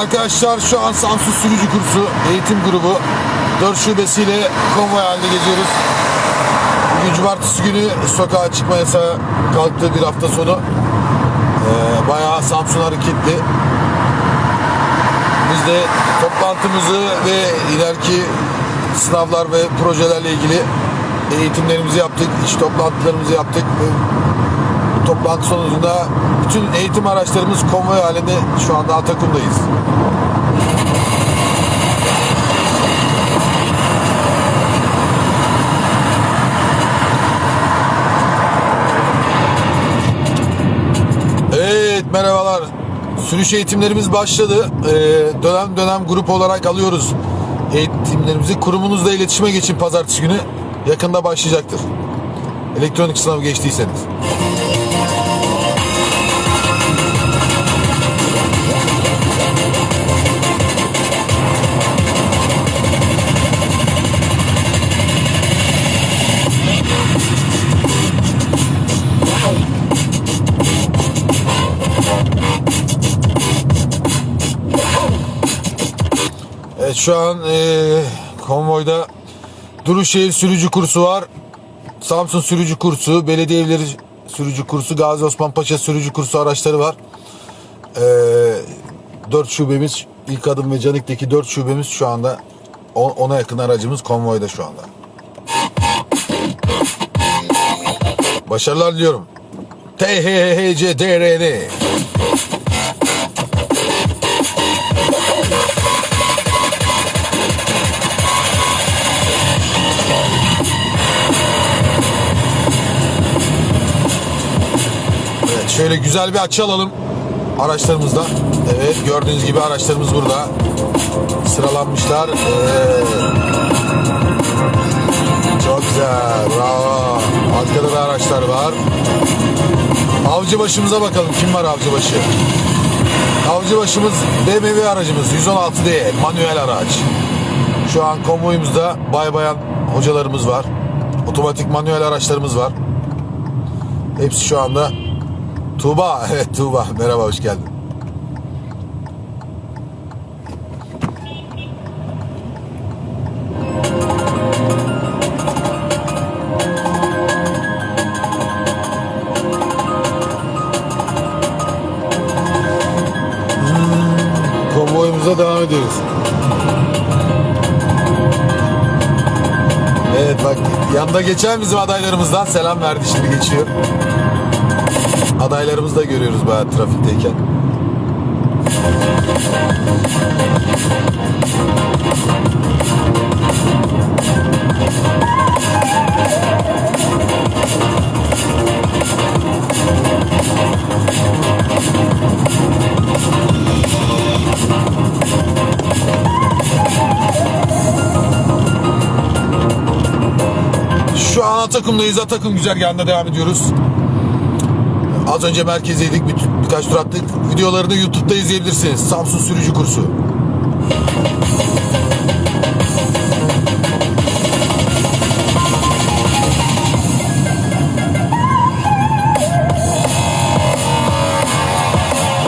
arkadaşlar şu an Samsun Sürücü Kursu eğitim grubu 4 şubesiyle konvoy halinde geziyoruz. Bugün cumartesi günü sokağa çıkma yasağı kalktığı bir hafta sonu. Ee, bayağı Samsun hareketli. Biz de toplantımızı ve ileriki sınavlar ve projelerle ilgili eğitimlerimizi yaptık, iş toplantılarımızı yaptık. Toplantı sonucunda bütün eğitim araçlarımız konvoy halinde şu anda Atakum'dayız. Evet merhabalar. Sürüş eğitimlerimiz başladı. Ee, dönem dönem grup olarak alıyoruz eğitimlerimizi. Kurumunuzla iletişime geçin pazartesi günü. Yakında başlayacaktır. Elektronik sınav geçtiyseniz. Evet şu an eee, konvoyda Duruşehir sürücü kursu var. Samsun sürücü kursu, belediye evleri sürücü kursu, Gazi Osman Paşa sürücü kursu araçları var. Eee 4 şubemiz, ilk adım ve Canik'teki 4 şubemiz şu anda on- ona yakın aracımız konvoyda şu anda. Başarılar diliyorum. THHCDRN şöyle güzel bir açı alalım araçlarımızda. Evet gördüğünüz gibi araçlarımız burada. Sıralanmışlar. Evet. Çok güzel. Bravo. Arkada da araçlar var. Avcı başımıza bakalım. Kim var avcı başı? Avcı başımız BMW aracımız 116D manuel araç. Şu an konvoyumuzda bay bayan hocalarımız var. Otomatik manuel araçlarımız var. Hepsi şu anda Tuğba, evet Tuğba. Merhaba, hoş geldin. Hmm, Konvoyumuza devam ediyoruz. Evet bak yanda geçen bizim adaylarımızdan selam verdi şimdi geçiyor. Adaylarımızı da görüyoruz bayağı trafikteyken. Şu an Atakum'dayız. Atakum güzergahında devam ediyoruz. Az önce merkezdeydik. Bir, birkaç tur attık. Videolarını YouTube'da izleyebilirsiniz. Samsun Sürücü Kursu.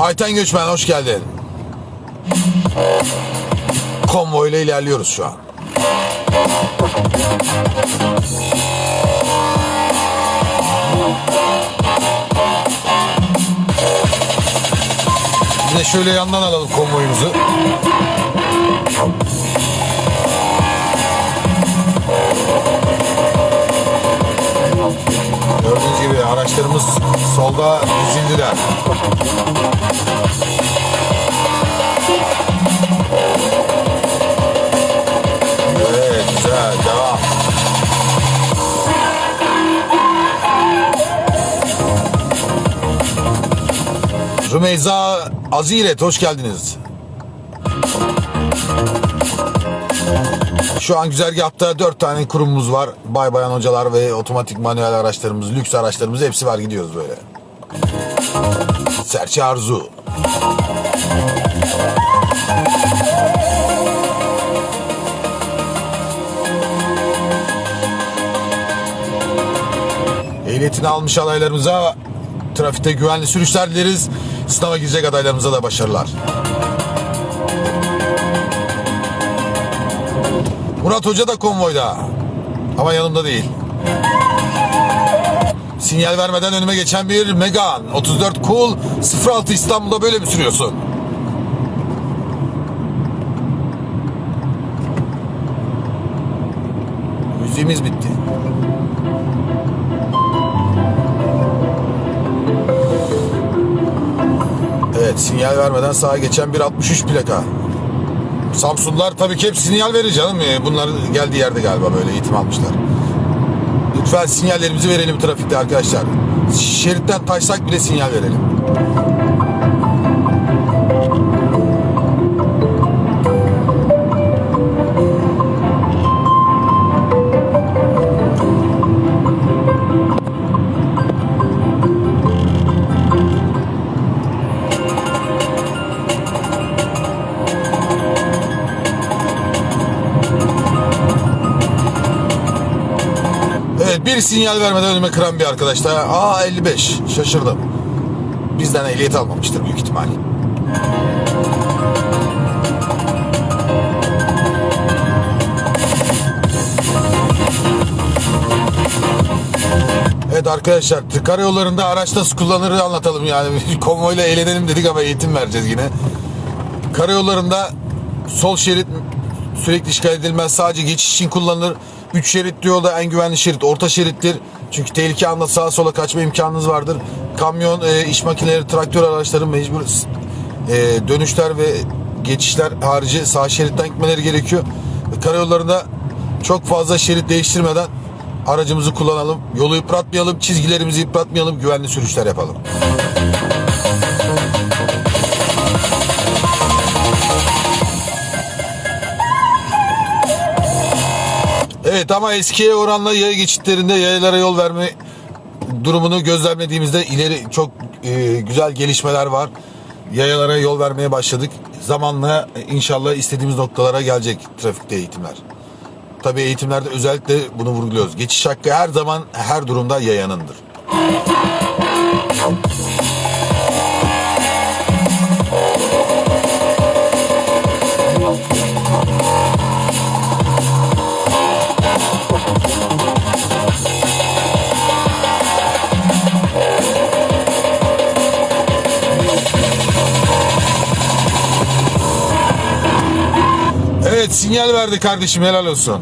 Ayten Göçmen hoş geldin. Konvoyla ilerliyoruz şu an. Şöyle yandan alalım konvoyumuzu. Gördüğünüz gibi araçlarımız solda dizildiler. Evet güzel devam. Rümeyza Aziret hoş geldiniz. Şu an güzergahta dört tane kurumumuz var. Bay bayan hocalar ve otomatik manuel araçlarımız, lüks araçlarımız hepsi var gidiyoruz böyle. Serçe Arzu. Ehliyetini almış adaylarımıza trafikte güvenli sürüşler dileriz. Sınava girecek adaylarımıza da başarılar. Murat Hoca da konvoyda. Ama yanımda değil. Sinyal vermeden önüme geçen bir Megan 34 Cool 06 İstanbul'da böyle mi sürüyorsun? Müziğimiz bitti. Sinyal vermeden sağa geçen bir 63 plaka. Samsunlar tabii ki hep sinyal verir canım. Ee, Bunlar geldiği yerde galiba böyle eğitim almışlar. Lütfen sinyallerimizi verelim trafikte arkadaşlar. Şeritten taşsak bile sinyal verelim. Evet bir sinyal vermeden önüme kıran bir arkadaş da aa 55 şaşırdım. Bizden ehliyet almamıştır büyük ihtimal. Evet arkadaşlar karayollarında araç nasıl kullanırı anlatalım yani. Konvoyla eğlenelim dedik ama eğitim vereceğiz yine. Karayollarında sol şerit sürekli işgal edilmez. Sadece geçiş için kullanılır. 3 şeritli yolda en güvenli şerit orta şerittir. Çünkü tehlike anında sağa sola kaçma imkanınız vardır. Kamyon, e, iş makineleri, traktör araçların mecbur e, dönüşler ve geçişler harici sağ şeritten gitmeleri gerekiyor. Karayollarında çok fazla şerit değiştirmeden aracımızı kullanalım. Yolu yıpratmayalım, çizgilerimizi yıpratmayalım, güvenli sürüşler yapalım. Evet ama eskiye oranla yaya geçitlerinde yayalara yol verme durumunu gözlemlediğimizde ileri çok e, güzel gelişmeler var. Yayalara yol vermeye başladık. Zamanla e, inşallah istediğimiz noktalara gelecek trafikte eğitimler. Tabii eğitimlerde özellikle bunu vurguluyoruz. Geçiş hakkı her zaman her durumda yayanındır. Sinyal verdi kardeşim helal olsun.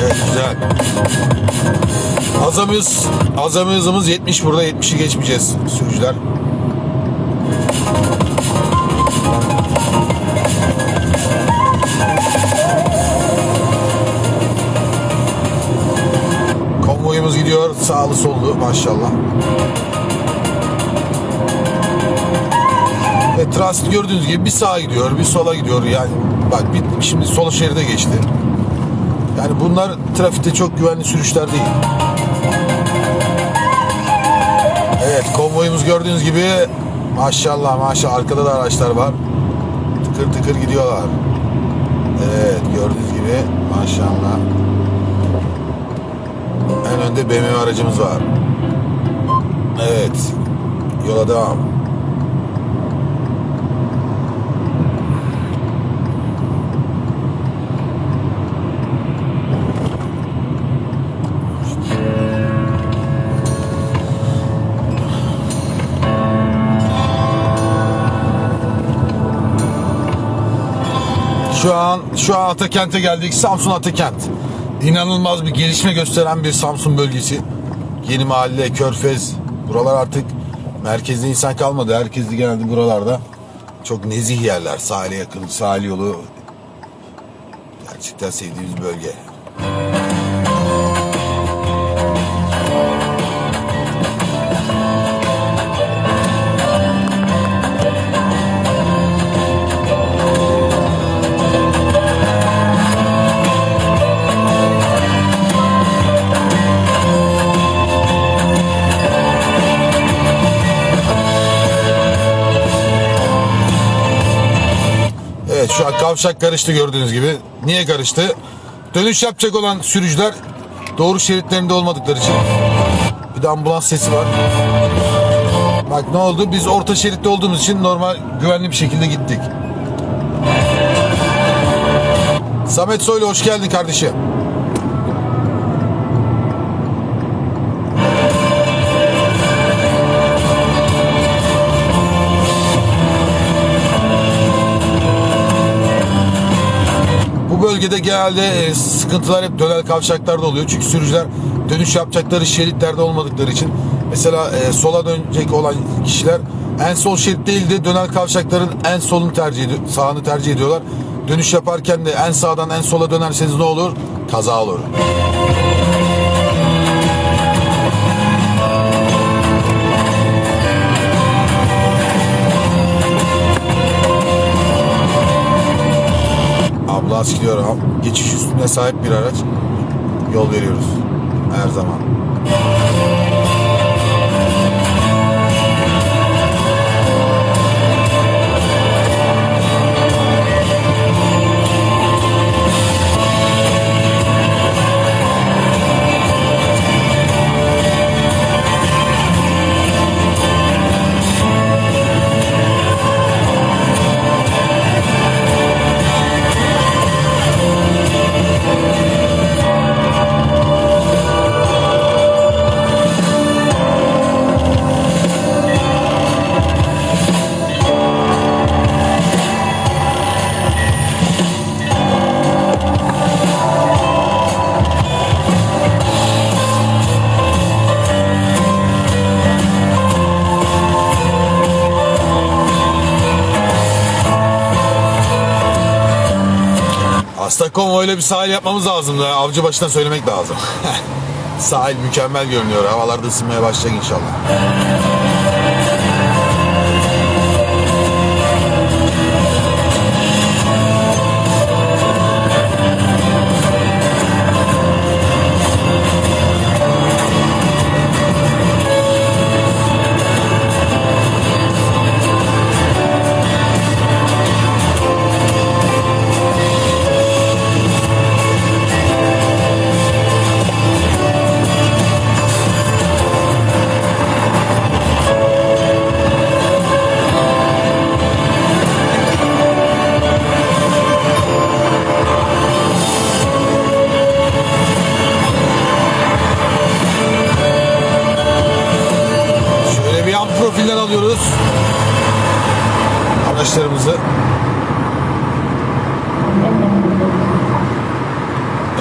Evet güzel. Azamız, azami hızımız 70 burada 70'i geçmeyeceğiz sürücüler. Konvoyumuz gidiyor sağlı sollu maşallah. Transit gördüğünüz gibi bir sağa gidiyor, bir sola gidiyor. Yani bak bir, şimdi sol şeride geçti. Yani bunlar trafikte çok güvenli sürüşler değil. Evet konvoyumuz gördüğünüz gibi maşallah maşallah arkada da araçlar var. Tıkır tıkır gidiyorlar. Evet gördüğünüz gibi maşallah. En önde BMW aracımız var. Evet. Yola devam. Şu an şu an Atakent'e geldik. Samsun Atakent. İnanılmaz bir gelişme gösteren bir Samsun bölgesi. Yeni mahalle, Körfez. Buralar artık merkezde insan kalmadı. Herkes de genelde buralarda. Çok nezih yerler. Sahile yakın, sahil yolu. Gerçekten sevdiğimiz bölge. Kavşak karıştı gördüğünüz gibi. Niye karıştı? Dönüş yapacak olan sürücüler doğru şeritlerinde olmadıkları için. Bir de ambulans sesi var. Bak ne oldu? Biz orta şeritte olduğumuz için normal güvenli bir şekilde gittik. Samet Soylu hoş geldin kardeşim. Bölgede genelde e, sıkıntılar hep dönel kavşaklarda oluyor. Çünkü sürücüler dönüş yapacakları şeritlerde olmadıkları için mesela e, sola dönecek olan kişiler en sol şerit değil de dönel kavşakların en solunu tercih ediyor, sağını tercih ediyorlar. Dönüş yaparken de en sağdan en sola dönerseniz ne olur? Kaza olur. Askiliyor. Geçiş üstüne sahip bir araç. Yol veriyoruz. Her zaman. Konvoyla bir sahil yapmamız lazım da avcı başına söylemek lazım. sahil mükemmel görünüyor. Havalar da ısınmaya başlayacak inşallah. Profilden alıyoruz. Araçlarımızı.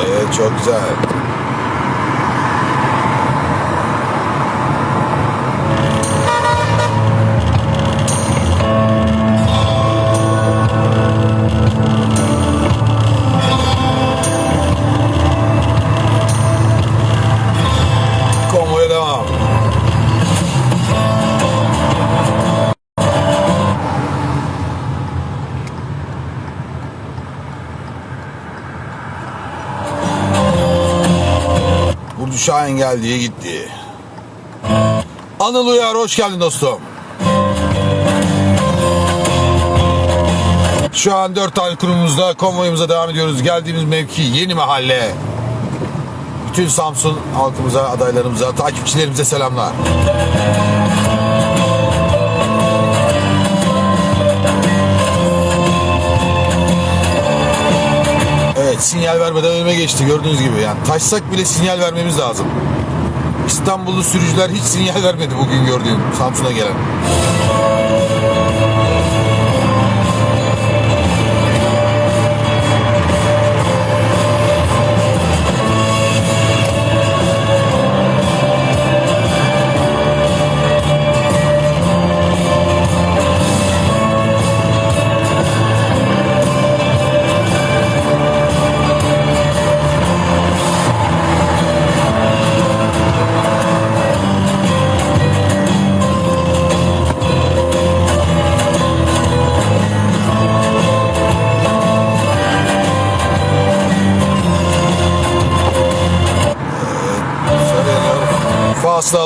Evet çok güzel. Şahin geldi gitti. Anıl Uyar hoş geldin dostum. Şu an dört tane kurumumuzda konvoyumuza devam ediyoruz. Geldiğimiz mevki yeni mahalle. Bütün Samsun halkımıza, adaylarımıza, takipçilerimize selamlar. Sinyal vermeden önüme geçti gördüğünüz gibi yani taşsak bile sinyal vermemiz lazım. İstanbullu sürücüler hiç sinyal vermedi bugün gördüğüm Samsun'a gelen.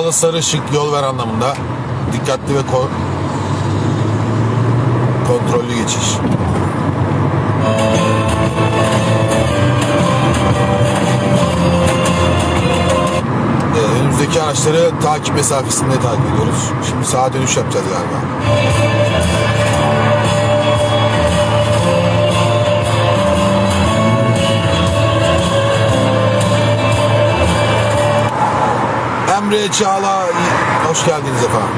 Fasılalı sarı ışık yol ver anlamında. Dikkatli ve ko- kontrollü geçiş. Ee, önümüzdeki araçları takip mesafesinde takip ediyoruz. Şimdi sağa dönüş yapacağız galiba. Emre Çağla hoş geldiniz efendim.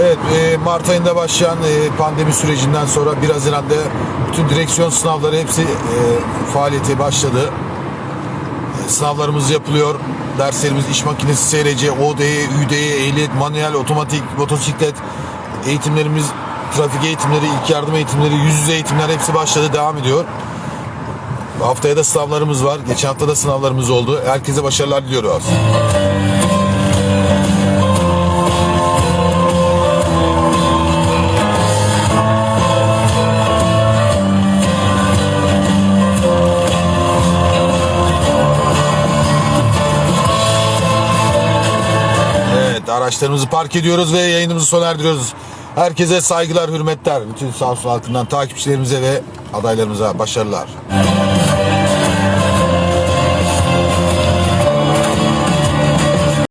Evet, e, Mart ayında başlayan e, pandemi sürecinden sonra 1 Haziran'da bütün direksiyon sınavları hepsi e, faaliyete başladı. Sınavlarımız yapılıyor. Derslerimiz iş makinesi SRC, ODE, ÜDE, ehliyet, manuel, otomatik, motosiklet eğitimlerimiz, trafik eğitimleri, ilk yardım eğitimleri, yüz yüze eğitimler hepsi başladı, devam ediyor. Haftaya da sınavlarımız var. Geçen hafta da sınavlarımız oldu. Herkese başarılar diliyoruz. Evet araçlarımızı park ediyoruz ve yayınımızı sona erdiriyoruz. Herkese saygılar, hürmetler. Bütün Samsun halkından takipçilerimize ve adaylarımıza başarılar.